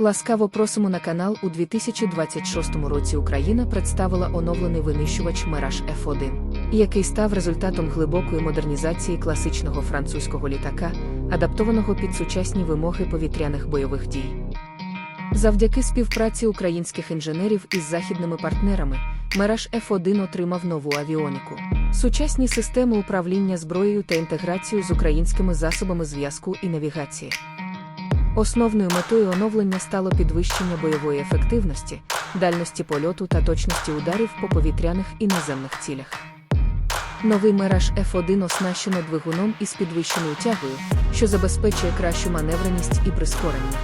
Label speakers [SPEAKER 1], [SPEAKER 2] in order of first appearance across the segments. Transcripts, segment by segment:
[SPEAKER 1] Ласкаво просимо на канал у 2026 році Україна представила оновлений винищувач Mirage F1, який став результатом глибокої модернізації класичного французького літака, адаптованого під сучасні вимоги повітряних бойових дій. Завдяки співпраці українських інженерів із західними партнерами, Mirage F1 отримав нову авіоніку, сучасні системи управління зброєю та інтеграцію з українськими засобами зв'язку і навігації. Основною метою оновлення стало підвищення бойової ефективності, дальності польоту та точності ударів по повітряних і наземних цілях. Новий Mirage F1 оснащено двигуном із підвищеною тягою, що забезпечує кращу маневреність і прискорення.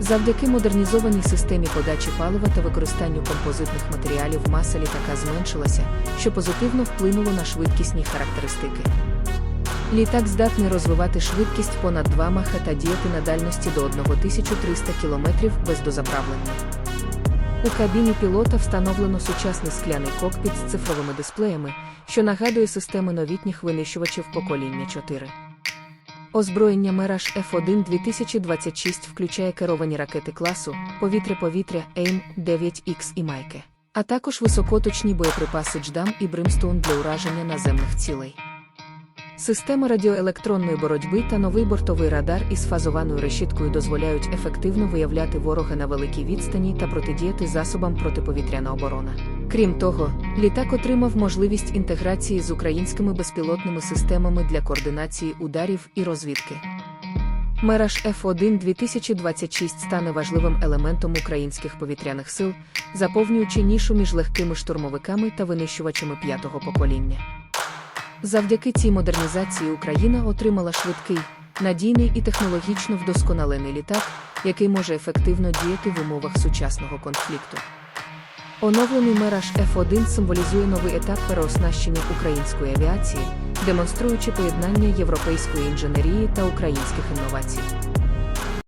[SPEAKER 1] Завдяки модернізованій системі подачі палива та використанню композитних матеріалів маса літака зменшилася, що позитивно вплинуло на швидкісні характеристики. Літак здатний розвивати швидкість понад 2 маха та діяти на дальності до 1300 км без дозаправлення. У кабіні пілота встановлено сучасний скляний кокпіт з цифровими дисплеями, що нагадує системи новітніх винищувачів покоління 4. Озброєння Mirage F1 2026 включає керовані ракети класу повітря-повітря AIM-9X і Майке, а також високоточні боєприпаси Дждам і Бримстоун для ураження наземних цілей. Система радіоелектронної боротьби та новий бортовий радар із фазованою решіткою дозволяють ефективно виявляти ворога на великій відстані та протидіяти засобам протиповітряна оборона. Крім того, літак отримав можливість інтеграції з українськими безпілотними системами для координації ударів і розвідки. Mirage F1 2026 стане важливим елементом українських повітряних сил, заповнюючи нішу між легкими штурмовиками та винищувачами п'ятого покоління. Завдяки цій модернізації Україна отримала швидкий, надійний і технологічно вдосконалений літак, який може ефективно діяти в умовах сучасного конфлікту. Оновлений мераж F1 символізує новий етап переоснащення української авіації, демонструючи поєднання європейської інженерії та українських інновацій.